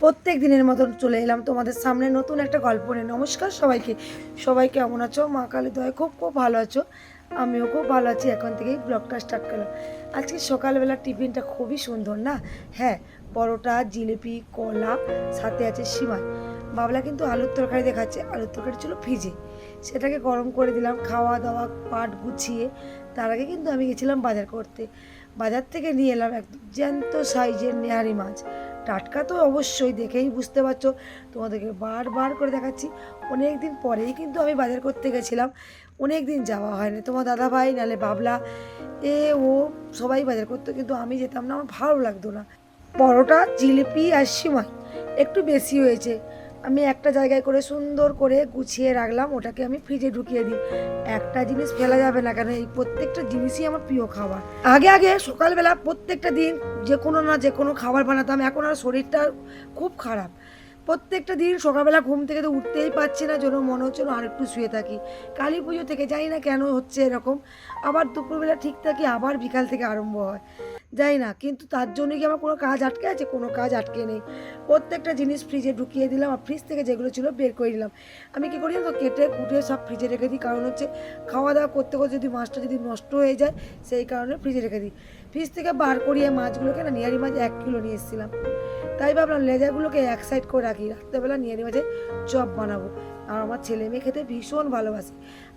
প্রত্যেক দিনের মতন চলে এলাম তোমাদের সামনে নতুন একটা গল্প নিয়ে। নমস্কার সবাইকে। সবাই কেমন আছো? মা কালী দয় খুব খুব ভালো আছো। আমিও খুব ভালো আছি। এখন থেকেই ব্লগটা স্টার্ট করলাম। আজকে সকালবেলা টিফিনটা খুবই সুন্দর, না? হ্যাঁ পরোটা, জিলিপি, কলা, সাথে আছে সিমাই। বাবলা কিন্তু আলুর তরকারি দেখাচ্ছে। আলুর তরকারি ছিল ফ্রিজে সেটাকে গরম করে দিলাম, খাওয়া দাওয়া, পাট গুছিয়ে। তার আগে কিন্তু আমি গেছিলাম বাজার করতে। বাজার থেকে নিয়ে এলাম একদম জ্যান্ত সাইজের নেহারি মাছ। টাটকা তো অবশ্যই, দেখেই বুঝতে পারছ। তোমাদেরকে বারবার করে দেখাচ্ছি অনেক দিন পরেই কিন্তু আমি বাজার করতে গেছিলাম। অনেক দিন যাওয়া হয়নি। তোমার দাদা ভাই নালে বাবলা, এ, ও সবাই বাজার করতো, কিন্তু আমি যেতাম না, আমার ভালো লাগতো না। পরোটা, জিলিপি আর সিমাই, একটু বেশি হয়েছে। আমি একটা জায়গায় করে সুন্দর করে গুছিয়ে রাখলাম, ওটাকে আমি ফ্রিজে ঢুকিয়ে দিই। একটা জিনিস ফেলা যাবে না কেন? এই প্রত্যেকটা জিনিসই আমার প্রিয় খাবার। আগে আগে সকালবেলা প্রত্যেকটা দিন যে কোনো না যে কোনো খাবার বানাতাম, এখন আর শরীরটা খুব খারাপ। প্রত্যেকটা দিন সকালবেলা ঘুম থেকে তো উঠতেই পারছি না, যেন মনে হচ্ছে আর একটু শুয়ে থাকি। কালী পুজো থেকে জানি না কেন হচ্ছে এরকম? আবার দুপুরবেলা ঠিক থাকি, আবার বিকাল থেকে আরম্ভ হয়। যাই না, কিন্তু তার জন্য কি আমার কোনো কাজ আটকে আছে? কোনো কাজ আটকে নেই। প্রত্যেকটা জিনিস ফ্রিজে ঢুকিয়ে দিলাম আর ফ্রিজ থেকে যেগুলো ছিল বের করে দিলাম আমি কী করি তো, কেটে কুটে সব ফ্রিজে রেখে দিই। কারণ হচ্ছে খাওয়া দাওয়া করতে করতে যদি মাছটা যদি নষ্ট হয়ে যায়, সেই কারণে ফ্রিজে রেখে দিই। ফ্রিজ থেকে বার করিয়ে মাছগুলোকে না, নিয়ারি মাছ এক কিলো নিয়ে এসেছিলাম। তাই ভাবলাম লেজারগুলোকে এক সাইড করে রাখি। রাত্রেবেলা নিয়ারি মাছের চপ বানাবো। আর আমার ছেলে মেয়ে খেতে ভীষণ ভালোবাসে।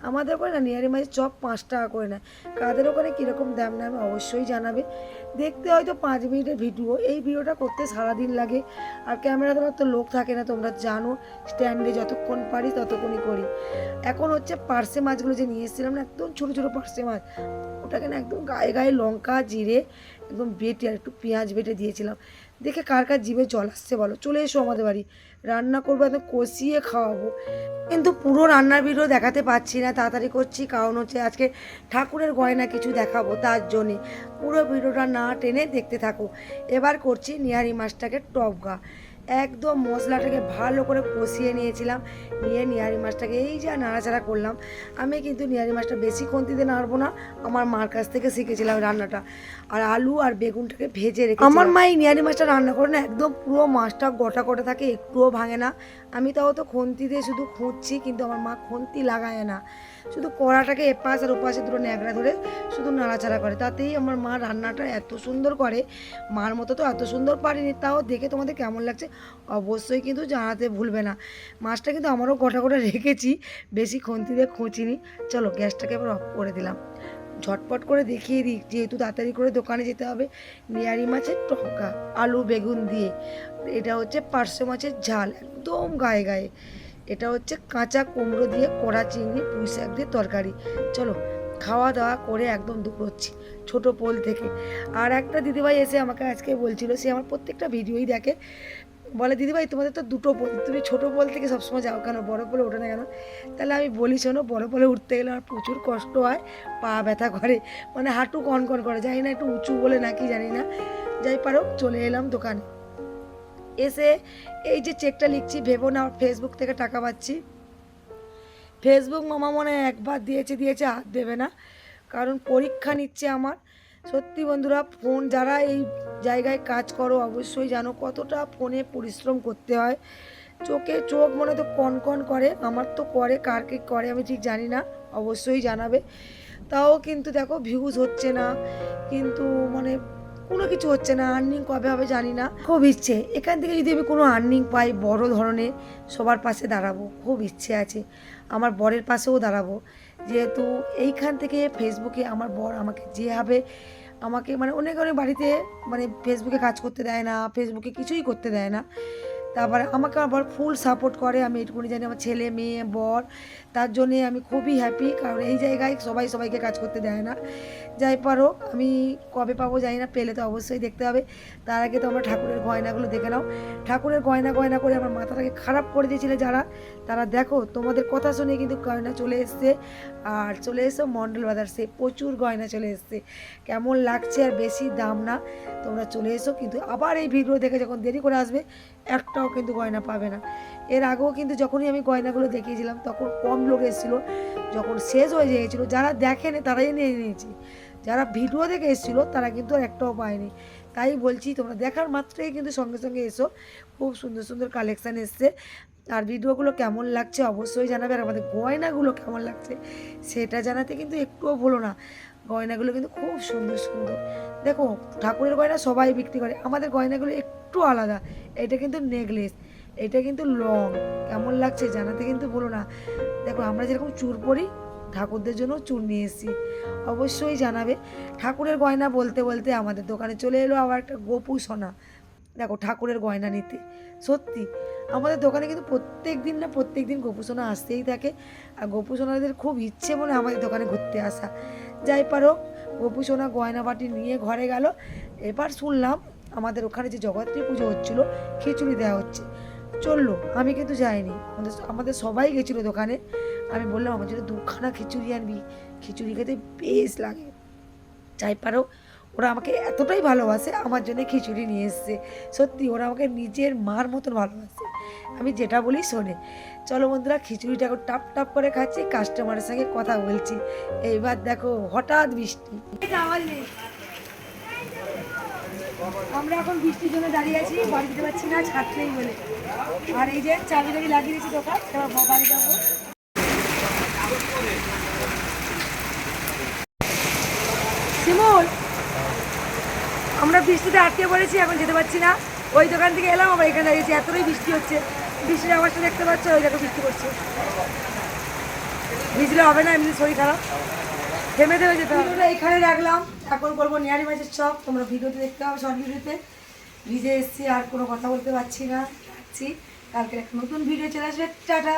আমাদের ওখানে না নিয়ারি মাছের চপ পাঁচ টাকা করে নেয়। কাদের ওখানে কীরকম দাম নেয় অবশ্যই জানাবে। দেখতে হয়তো পাঁচ মিনিটের ভিডিও। এই ভিডিওটা করতে সারাদিন লাগে। আর ক্যামেরা তোমার তো লোক থাকে না, তোমরা জানো। স্ট্যান্ডে যতক্ষণ পারি ততক্ষণই করি। এখন হচ্ছে পার্সে মাছগুলো যে নিয়ে এসেছিলাম না, একদম ছোটো ছোটো পার্সে মাছ। ওটাকে না একদম গায়ে গায়ে লঙ্কা, জিরে, একদম বেটে আর একটু পেঁয়াজ বেটে দিয়েছিলাম। দেখে কার কার জিভে জল আসছে বলো? চলে এসো আমাদের বাড়ি। রান্না করব একদম কষিয়ে খাওয়াবো। কিন্তু পুরো রান্নার ভিডিও দেখাতে পাচ্ছি না, তাড়াতাড়ি করছি। কারণ হচ্ছে আজকে ঠাকুরের গয়না কিছু দেখাবো, তার জন্যে। পুরো ভিডিওটা না টেনে দেখতে থাকো। এবার করছি নিহারি মাছটাকে টপগা। একদম মশলাটাকে ভালো করে কষিয়ে নিয়েছিলাম। নিয়ে নিয়ারি মাছটাকে এই যা নাড়াচাড়া করলাম। আমি কিন্তু নিয়ারি মাছটা বেশি খন্তিতে নাড়বো না। আমার মার কাছ থেকে শিখেছিলাম রান্নাটা। আর আলু আর বেগুনটাকে ভেজে রেখে আমার মা এই নিয়ারি মাছটা রান্না করে না, একদম পুরো মাছটা গোটা গোটা থাকে, একটুও ভাঙে না। আমি তাও তো খন্তি দিয়ে শুধু খুঁজছি, কিন্তু আমার মা খন্তি লাগায় না। শুধু কড়াটাকে এপাশ আর ওপাশে দুটো ন্যাকড়া ধরে শুধু নাড়াচাড়া করে। তাতেই আমার মা রান্নাটা এত সুন্দর করে। মার মতো তো এত সুন্দর পারিনি, তাও দেখে তোমাদের কেমন লাগছে? অবশ্যই কিন্তু জানাতে ভুলবে না। মাছটা কিন্তু আমারও গোটা গোটা রেখেছি, বেশি খন্তি দিয়ে খুঁচিনি। চলো গ্যাসটাকে এবার অফ করে দিলাম। ঝটপট করে দেখিয়ে দিই, যেহেতু তাড়াতাড়ি করে দোকানে যেতে হবে। নিয়ারি মাছের টকা আলু, বেগুন দিয়ে। এটা হচ্ছে পার্শে মাছের ঝাল, একদম গায়ে গায়ে। এটা হচ্ছে কাঁচা কুমড়ো দিয়ে কড়া চিংড়ি পুঁই শাক দিয়ে তরকারি। চলো খাওয়া দাওয়া করে একদম দুপুরচ্ছি ছোট পোল থেকে। আর একটা দিদিভাই এসে আমাকে আজকে বলছিল, সে আমার প্রত্যেকটা ভিডিওই দেখে। বলে, দিদিভাই, তোমাদের তো দুটো পোল তুমি ছোটো পোল থেকে সবসময় যাও কেন? বড় পোলে ওঠো না কেন? তাহলে আমি বলি, শোনো, বড় পোলে উঠতে গেলে আমার প্রচুর কষ্ট হয়, পা ব্যথা করে মানে হাঁটু কন কন করে জানি না একটু উঁচু বলে নাকি জানি না। যাই পারো, চলে এলাম দোকানে। এসে এই যে চেকটা লিখছি, ভেবো না ফেসবুক থেকে টাকা পাচ্ছি। ফেসবুক মামা মনে একবার দিয়েছে দিয়েছে হাত দেবে না। কারণ পরীক্ষা নিচ্ছে আমার। সত্যি বন্ধুরা, ফোন যারা এই জায়গায় কাজ করো, অবশ্যই জানো কতটা ফোনে পরিশ্রম করতে হয়। চোখে চোখ মনে তো কন কন করে, আমার তো করে, কার কে করে আমি ঠিক জানি না, অবশ্যই জানাবে। তাও কিন্তু দেখো ভিউজ হচ্ছে না, কিন্তু মানে কোনো কিছু হচ্ছে না আর্নিং কবে হবে জানি না। খুব ইচ্ছে, এখান থেকে যদি আমি কোনো আর্নিং পাই বড় ধরনের, সবার পাশে দাঁড়াবো, খুব ইচ্ছে আছে, আমার বরের পাশেও দাঁড়াবো। যেহেতু এইখান থেকে ফেসবুকে আমার বর আমাকে যেভাবে আমাকে মানে অনেক অনেক বাড়িতে মানে ফেসবুকে কাজ করতে দেয় না ফেসবুকে কিছুই করতে দেয় না। তারপরে আমাকে আমার ফুল সাপোর্ট করে, আমি এটুকুনি জানি আমার ছেলে, মেয়ে, বর। তার জন্যে আমি খুবই হ্যাপি কারণ এই জায়গায় সবাই সবাইকে কাজ করতে দেয় না। যাই পারো আমি কবে পাবো জানি না, পেলে তো অবশ্যই দেখতে হবে। তার আগে তো আমরা ঠাকুরের গয়নাগুলো দেখে নাও। ঠাকুরের গয়না গয়না করে আমার মাথাটাকে খারাপ করে দিয়েছিলে যারা, তারা দেখো, তোমাদের কথা শুনে কিন্তু গয়না চলে এসছে। আর চলে এসো মন্ডল বাজারসে প্রচুর গয়না চলে এসছে। কেমন লাগছে আর বেশি দাম না। তোমরা চলে এসো, কিন্তু আবার এই ভিডিও দেখে যখন দেরি করে আসবে, একটাও কিন্তু গয়না পাবে না। এর আগেও কিন্তু যখনই আমি গয়নাগুলো দেখিয়েছিলাম, তখন কম লোক এসেছিল, যখন শেষ হয়ে গিয়েছিল, যারা দেখেনি তারাই নিয়ে নিয়েছি। যারা ভিডিও দেখে এসেছিল, তারা কিন্তু একটাও পায়নি। তাই বলছি, তোমরা দেখার মাত্রই কিন্তু সঙ্গে সঙ্গে এসো। খুব সুন্দর সুন্দর কালেকশান এসছে। আর ভিডিওগুলো কেমন লাগছে অবশ্যই জানাবে। আর আমাদের গয়নাগুলো কেমন লাগছে সেটা জানাতে কিন্তু একটুও ভুলো না। গয়নাগুলো কিন্তু খুব সুন্দর সুন্দর। দেখো, ঠাকুরের গয়না সবাই বিক্রি করে। আমাদের গয়নাগুলো একটু আলাদা। এটা কিন্তু নেকলেস এটা কিন্তু লং কেমন লাগছে জানাতে কিন্তু বলো না। দেখো, আমরা যেরকম চুর পরি ঠাকুরদের জন্য চুর নিয়ে এসেছি। অবশ্যই জানাবে। ঠাকুরের গয়না বলতে বলতে আমাদের দোকানে চলে এলো আবার একটা গোপু সোনা। দেখো ঠাকুরের গয়না নিতে। সত্যি, আমাদের দোকানে কিন্তু প্রত্যেক দিন না প্রত্যেক দিন গোপু সোনা আসতেই থাকে। আর গোপু সোনাদের খুব ইচ্ছে মনে আমাদের দোকানে ঘুরতে আসা। যাই পারো, গোপু সোনা গয়না বাটি নিয়ে ঘরে গেল। এবার শুনলাম আমাদের ওখানে যে জগত্রী পুজো হচ্ছিল, খিচুড়ি দেওয়া হচ্ছে। চলল, আমি কিন্তু যাইনি। আমাদের আমাদের সবাই গেছিল দোকানে। আমি বললাম, আমার জন্য দুখানা খিচুড়ি আনবি। খিচুড়ি খেতে বেশ লাগে। যাই পারো, ওরা আমাকে এতটাই ভালোবাসে, আমার জন্য খিচুড়ি নিয়ে এসছে। সত্যি, ওরা আমাকে নিজের মার মতন ভালোবাসে। আমি যেটা বলি, শোনে। চলো বন্ধুরা, খিচুড়িটা এখন টাপ টাপ করে খাচ্ছি কাস্টমারের সঙ্গে কথা বলছি। এইবার দেখো, হঠাৎ বৃষ্টি। আমরা এখন বৃষ্টির জন্য দাঁড়িয়ে আছি, বাড়ি যেতে পারছি না, ছাদ নেই বলে। আর এই যে চাবি লাগিয়ে দিয়েছি দোকান বাড়ি যাব। শিমুল, আমরা বৃষ্টিতে আটকে পড়েছি, এখন যেতে পারছি না। ওই দোকান থেকে এলাম, আবার এখানে দাঁড়িয়েছি এতটাই বৃষ্টি হচ্ছে। বৃষ্টির আওয়াজটা দেখতে পাচ্ছ, ওই দেখো বৃষ্টি পড়ছে। ভিজলে হবে না, এমনি শরীর খারাপ। থেমে থেমে যেতে ভিডিওটা এখানে রাখলাম। এখন করব নিয়ারি মাছের চপ। তোমরা ভিডিওতে দেখতে হবে শর্ট ভিডিওতে। ভিজে এসছি, আর কোনো কথা বলতে পারছি না। যাচ্ছি কালকে একটা নতুন ভিডিও চলে আসবে। টাটা!